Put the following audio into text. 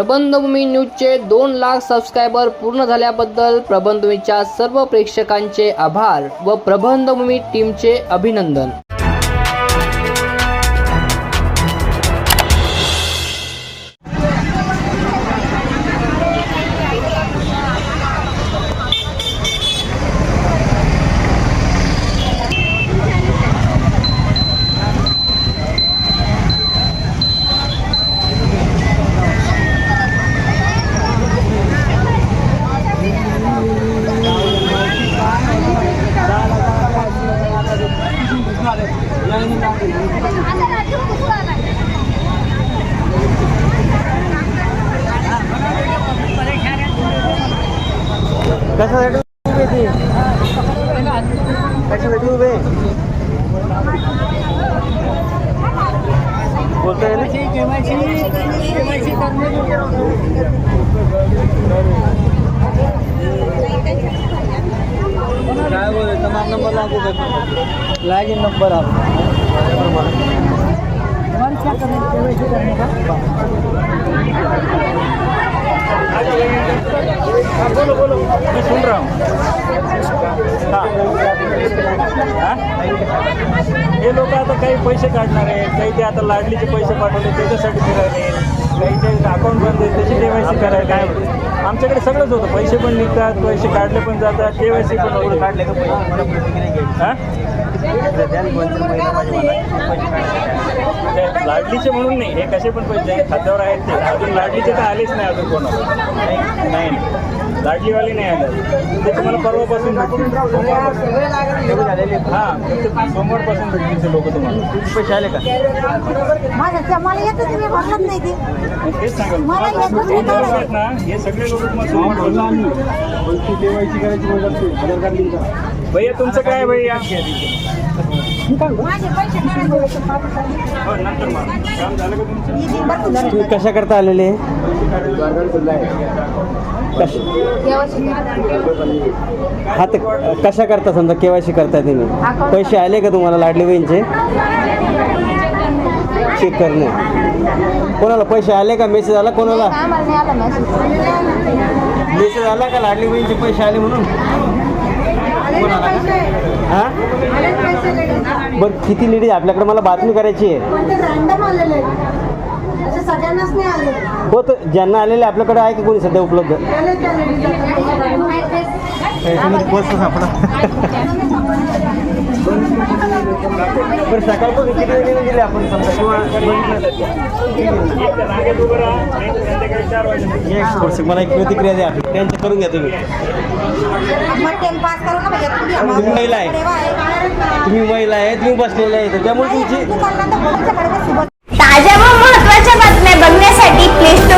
प्रबंधभूमी न्यूजचे दोन लाख सबस्क्रायबर पूर्ण झाल्याबद्दल प्रबंधभूमीच्या सर्व प्रेक्षकांचे आभार व प्रबंधभूमी टीमचे अभिनंदन. कशासाठी उभे ते? कशासाठी उभे बोलतोय ना? काय बोल तमाम नंबर लागू कर लागेल नंबर आप बोलो बोलो मैं सुन रहा हूँ हाँ हाँ? हे लोक आता काही पैसे काढणार आहेत काही ते आता लाडलीचे पैसे पाठवले त्याच्यासाठी फिरायले काही ते अकाउंट बंद आहे त्याची के वाय सी करायला काय होतं आमच्याकडे सगळंच होतं. पैसे पण निघतात पैसे काढले पण जातात के वाय सी पण काढले का पैसे? हां? लाडलीचे म्हणून नाही हे कसे पण पैसे खात्यावर आहेत ते. अजून लाडलीचे तर आलेच नाही अजून कोणाला नाही नाही. लाडलीवाले नाही आले. ते तुम्हाला परवापासून भेटतील. हां सोमवारपासून भेटतील ते लोक तुम्हाला. पैसे आले का? माझ्या त्या- मला येतच मी भरलंच नाही ते. मग तेच सांगा. मला येतच नाही हे लोक काढायला. आहेत ना हे सगळे लोक तुम्हाला भैया तुमचं काय आहे भैया? तुम्ही कशा करता आलेले? हा ते कशा करता समजा केवायसी करताय तुम्ही? पैसे आले का तुम्हाला लाडली बहीणचे? चेक करणे. कोणाला पैसे आले का मेसेज आला? कोणाला? मेसेज आला का लाडली बहीणचे पैसे आले म्हणून? कोणाला? हा? बरं किती लेडीज आपल्याकडे मला बातमी करायची आहे. पण ते random आलेले असे सगळ्यांनाच नाही आले. हो तर ज्यांना आलेले आपल्याकडे आहे का कोणी सध्या उपलब्ध? आले त्या बरं सकाळपासून किती आपण समजा? किंवा एक एक थोडंसं मला एक प्रतिक्रिया द्या. त्यांचं करून घ्या तुम्ही. महिला आहे. तुम्ही महिला आहे तुम्ही बसलेले आहे. त्यामुळे तुमची. ताज्या व महत्त्वाच्या बातम्या बघण्यासाठी प्ले स्टोअर